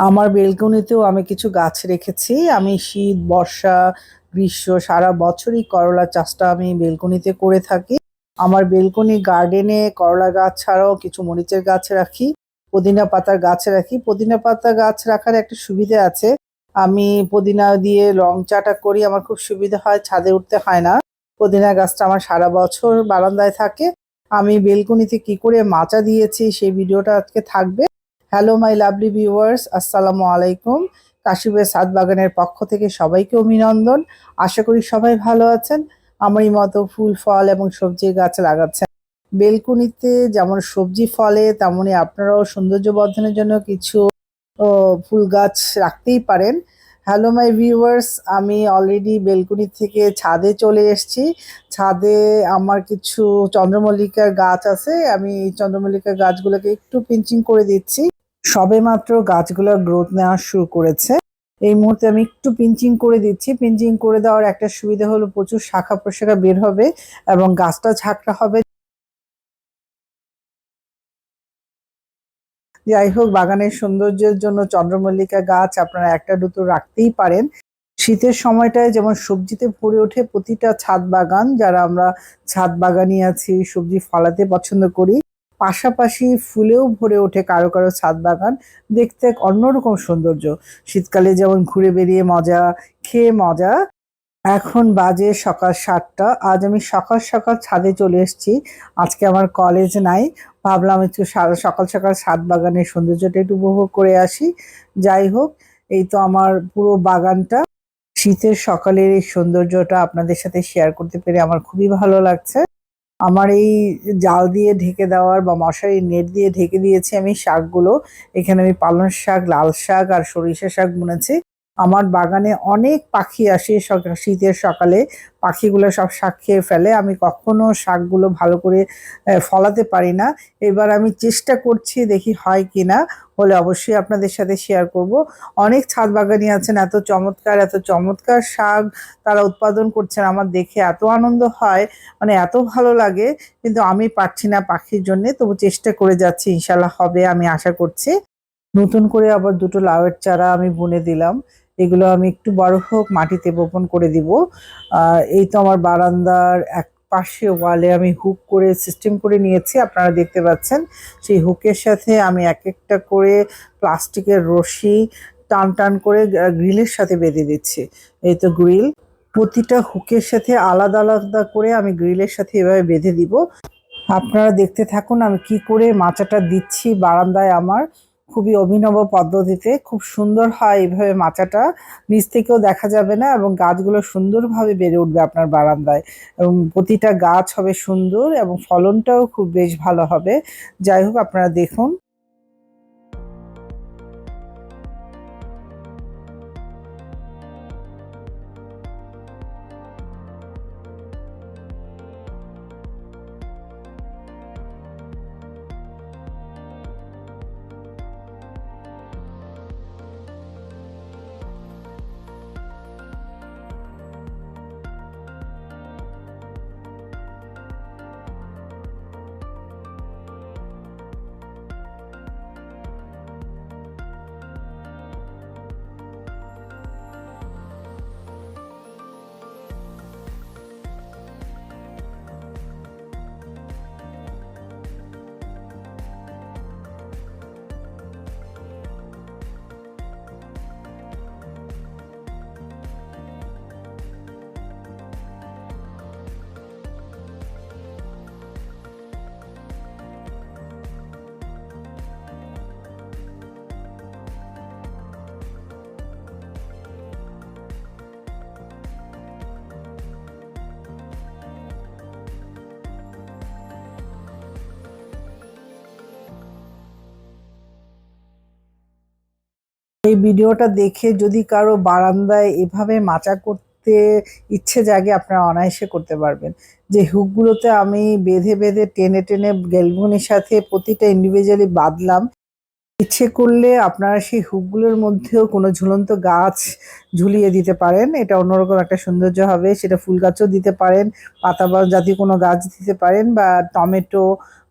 আমার বেলকনিতেও আমি কিছু গাছ রেখেছি। আমি শীত, বর্ষা, গ্রীষ্ম সারা বছরই করলা চাষটা আমি বেলকনিতে করে থাকি। আমার বেলকনি গার্ডেনে করলা গাছ ছাড়াও কিছু মরিচের গাছ রাখি, পুদিনা পাতার গাছ রাখি। পুদিনা পাতা গাছ রাখার একটা সুবিধা আছে। আমি পুদিনা দিয়ে রং চাটা করি, আমার খুব সুবিধা হয়, ছাদে উঠতে হয় না। পুদিনা গাছটা আমার সারা বছর বারান্দায় থাকে। আমি বেলকনিতে কি করে মাচা দিয়েছি সেই ভিডিওটা আজকে থাকবে। হ্যালো মাই লাভলি ভিউয়ার্স আসসালামু আলাইকুম কাশিবের সাত বাগানের পক্ষ থেকে সবাইকে অভিনন্দন। আশা করি সবাই ভালো আছেন। আমারই মতো ফুল, ফল এবং সবজির গাছ লাগাচ্ছেন। বেলকুনিতে যেমন সবজি ফলে তেমনই আপনারাও সৌন্দর্য বর্ধনের জন্য কিছু ফুল গাছ রাখতেই পারেন। হ্যালো মাই ভিউয়ার্স আমি অলরেডি বেলকুনি থেকে ছাদে চলে এসেছি। ছাদে আমার কিছু চন্দ্রমল্লিকার গাছ আছে। আমি চন্দ্রমল্লিকার গাছগুলোকে একটু পিঞ্চিং করে দিচ্ছি। সবে মাত্র গাছগুলোর গ্রোথ নেওয়া শুরু করেছে। এই মুহূর্তে আমি একটু পিঞ্চিং করে দিচ্ছি। পিঞ্চিং করে দেওয়ার একটা সুবিধা হলো প্রচুর শাখা প্রশাখা বের হবে এবং গাছটা ঝাঁকড়া হবে। যাই হোক, বাগানের সৌন্দর্যের জন্য চন্দ্রমল্লিকা গাছ আপনারা একটা দুটো রাখতেই পারেন। শীতের সময়টায় যেমন সবজিতে ভরে ওঠে প্রতিটা ছাদ বাগান, যারা আমরা ছাদ বাগানই আছি, সবজি ফলাতে পছন্দ করি। পাশাপাশি ফুলেও ভরে ওঠে কারও কারও ছাদ বাগান। দেখতে এক অন্যরকম সৌন্দর্য। শীতকালে যেমন ঘুরে বেরিয়ে মজা, খেয়ে মজা। এখন বাজে সকাল সাতটা। আজ আমি সকাল সকাল ছাদে চলে এসেছি। আজকে আমার কলেজ নাই। ভাবলাম একটু সকাল সকাল ছাদ বাগানের সৌন্দর্যটা একটু উপভোগ করে আসি। যাই হোক, এই তো আমার পুরো বাগানটা। শীতের সকালের এই সৌন্দর্যটা আপনাদের সাথে শেয়ার করতে পেরে আমার খুবই ভালো লাগছে। আমার এই জাল দিয়ে ঢেকে দেওয়ার বা মশারি নেট দিয়ে ঢেকে দিয়েছি আমি শাকগুলো। এখানে আমি পালং শাক, লাল শাক আর সরিষা শাক বুনেছি। আমার বাগানে অনেক পাখি আসে শীতের সকালে। পাখিগুলো সব শাক খেয়ে ফেলে। আমি কখনো শাকগুলো ভালো করে ফলাতে পারি না। এবার আমি চেষ্টা করছি দেখি হয় কি না হলে অবশ্যই আপনাদের সাথে শেয়ার করব। অনেক ছাদ বাগানি আছেন, এত চমৎকার এত চমৎকার শাক তারা উৎপাদন করছেন। আমার দেখে এত আনন্দ হয় মানে এত ভালো লাগে, কিন্তু আমি পারছি না পাখির জন্য। তবু চেষ্টা করে যাচ্ছি ইনশাল্লাহ হবে, আমি আশা করছি। নতুন করে আবার দুটো লাউয়ের চারা আমি বুনে দিলাম। এগুলো আমি একটু বড় হোক, মাটিতে বপন করে দিব। আর এই তো আমার বারান্দার এক পাশে ওয়ালে আমি হুক করে সিস্টেম করে নিয়েছি, আপনারা দেখতে পাচ্ছেন। সেই হুকের সাথে আমি এক একটা করে প্লাস্টিকের রশি টান টান করে গ্রিলের সাথে বেঁধে দিচ্ছি। এই তো গ্রিল। প্রতিটা হুকের সাথে আলাদা আলাদা করে আমি গ্রিলের সাথে এভাবে বেঁধে দিব। আপনারা দেখতে থাকুন আমি কি করে মাচাটা দিচ্ছি বারান্দায় আমার। খুবই অভিনব পদ্ধতিতে খুব সুন্দর হয় এইভাবে মাচাটা। নিচ থেকেও দেখা যাবে না এবং গাছগুলো সুন্দরভাবে বেড়ে উঠবে আপনার বারান্দায় এবং প্রতিটা গাছ হবে সুন্দর এবং ফলনটাও খুব বেশ ভালো হবে। যাই হোক, আপনারা দেখুন। এই ভিডিওটা দেখে যদি কারও বারান্দায় এভাবে মাচা করতে ইচ্ছে জাগে, আপনারা অনায়াসে করতে পারবেন। যে হুকগুলোতে আমি বেঁধে বেঁধে, টেনে টেনে গেলগুনির সাথে প্রতিটা ইন্ডিভিজুয়ালি বাঁধলাম, ইচ্ছে করলে আপনারা সেই হুকগুলোর মধ্যেও কোনো ঝুলন্ত গাছ ঝুলিয়ে দিতে পারেন। এটা অন্যরকম একটা সৌন্দর্য হবে। সেটা ফুল গাছও দিতে পারেন, পাতা জাতীয় কোনো গাছ দিতে পারেন বা টমেটো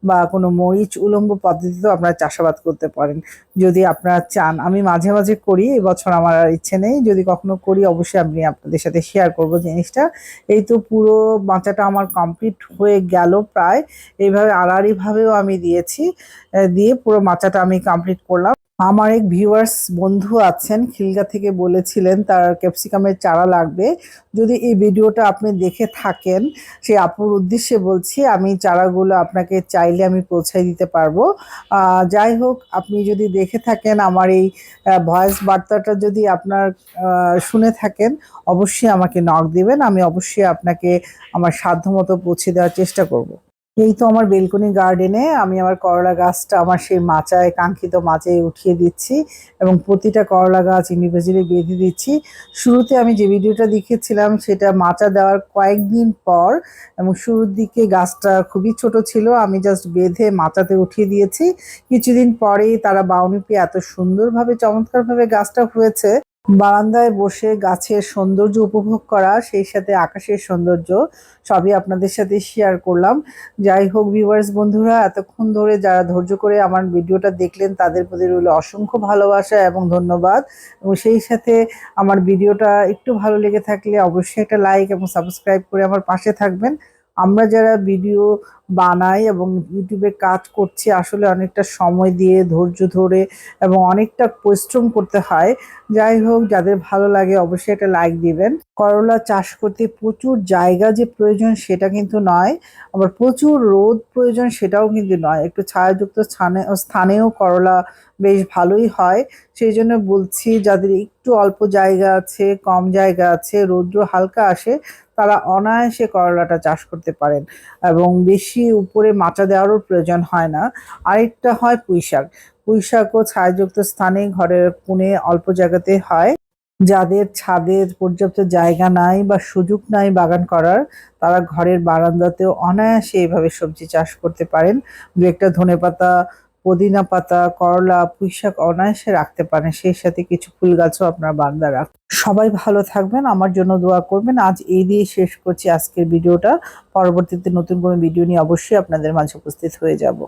বা কোনো মরিচ উলম্ব পদ্ধতিতেও আপনারা চাষাবাদ করতে পারেন। যদি আপনারা চান, আমি মাঝে মাঝে করি, এবছর আমার আর ইচ্ছে নেই। যদি কখনো করি, অবশ্যই আমি আপনাদের সাথে শেয়ার করব জিনিসটা। এই তো পুরো মাচাটা আমার কমপ্লিট হয়ে গেল প্রায়। এইভাবে আড়াআড়িভাবেও আমি দিয়েছি। দিয়ে পুরো মাচাটা আমি কমপ্লিট করলাম। আমার এক ভিউয়ার্স বন্ধু আছেন, খিলগা থেকে বলেছিলেন তার ক্যাপসিকামের চারা লাগবে। যদি এই ভিডিওটা আপনি দেখে থাকেন সেই আপুর উদ্দেশ্যে বলছি, আমি চারাগুলো আপনাকে চাইলে আমি পৌঁছাই দিতে পারব। যাই হোক, আপনি যদি দেখে থাকেন আমার এই ভয়েস বার্তাটা যদি আপনার শুনে থাকেন, অবশ্যই আমাকে নক দিবেন। আমি অবশ্যই আপনাকে আমার সাধ্যমতো পৌঁছে দেওয়ার চেষ্টা করব। এই তো আমার বেলকনি গার্ডেনে আমি আমার করলা গাছটা, আমার সেই মাচায়, কাঙ্ক্ষিত মাচায় উঠিয়ে দিচ্ছি এবং প্রতিটা করলা গাছ ইন্ডিভিজুয়ালি বেঁধে দিচ্ছি। শুরুতে আমি যে ভিডিওটা দেখেছিলাম সেটা মাচা দেওয়ার কয়েকদিন পর এবং শুরুর দিকে গাছটা খুবই ছোট ছিল, আমি জাস্ট বেঁধে মাচাতে উঠিয়ে দিয়েছি। কিছুদিন পরেই তারা বাউনি পেয়ে এত সুন্দরভাবে, চমৎকারভাবে গাছটা হয়েছে। বারান্দায় বসে গাছের সৌন্দর্য উপভোগ করা, সেই সাথে আকাশের সৌন্দর্য, সবই আপনাদের সাথে শেয়ার করলাম। যাই হোক ভিউয়ার্স বন্ধুরা, এতক্ষণ ধরে যারা ধৈর্য করে আমার ভিডিওটা দেখলেন, তাদের প্রতি রইল অসংখ্য ভালোবাসা এবং ধন্যবাদ। এবং সেই সাথে আমার ভিডিওটা একটু ভালো লেগে থাকলে অবশ্যই একটা লাইক এবং সাবস্ক্রাইব করে আমার পাশে থাকবেন। আমরা যারা ভিডিও বানাই এবং ইউটিউবে কাজ করছি, আসলে অনেকটা সময় দিয়ে, ধৈর্য ধরে এবং অনেকটা পরিশ্রম করতে হয়। যাই হোক, যাদের ভালো লাগে অবশ্যই একটা লাইক দিবেন। করলা চাষ করতে প্রচুর জায়গা যে প্রয়োজন সেটা কিন্তু নয়, আবার প্রচুর রোদ প্রয়োজন সেটাও কিন্তু নয়। একটু ছায়াযুক্ত স্থানে, স্থানেও করলা বেশ ভালোই হয়। সেই জন্য বলছি, যাদের একটু অল্প জায়গা আছে, কম জায়গা আছে, রৌদ্র হালকা আসে তারা অনায়াসে করলাটা চাষ করতে পারেন এবং বেশি উপরে মাচা দেওয়ারও প্রয়োজন হয় না। আরেকটা হয় পুঁই শাক। পুঁই শাকও ছায়াযুক্ত স্থানে ঘরের কোণে অল্প জায়গাতে হয়। যাদের ছাদের পর্যাপ্ত জায়গা নাই বা সুযোগ নাই বাগান করার, তারা ঘরের বারান্দাতেও অনায়াসে এইভাবে সবজি চাষ করতে পারেন। দু একটা ধনেপাতা পুদিনা পাতা, করলা, পুঁইশাক অনায়াসে রাখতে পারেন। সেই সাথে কিছু ফুল গাছও আপনার বান্দা রাখ সবাই ভালো থাকবেন, আমার জন্য দোয়া করবেন। আজ এই দিয়ে শেষ করছি আজকের ভিডিওটা। পরবর্তীতে নতুন কোনো ভিডিও নিয়ে অবশ্যই আপনাদের মাঝে উপস্থিত হয়ে যাব।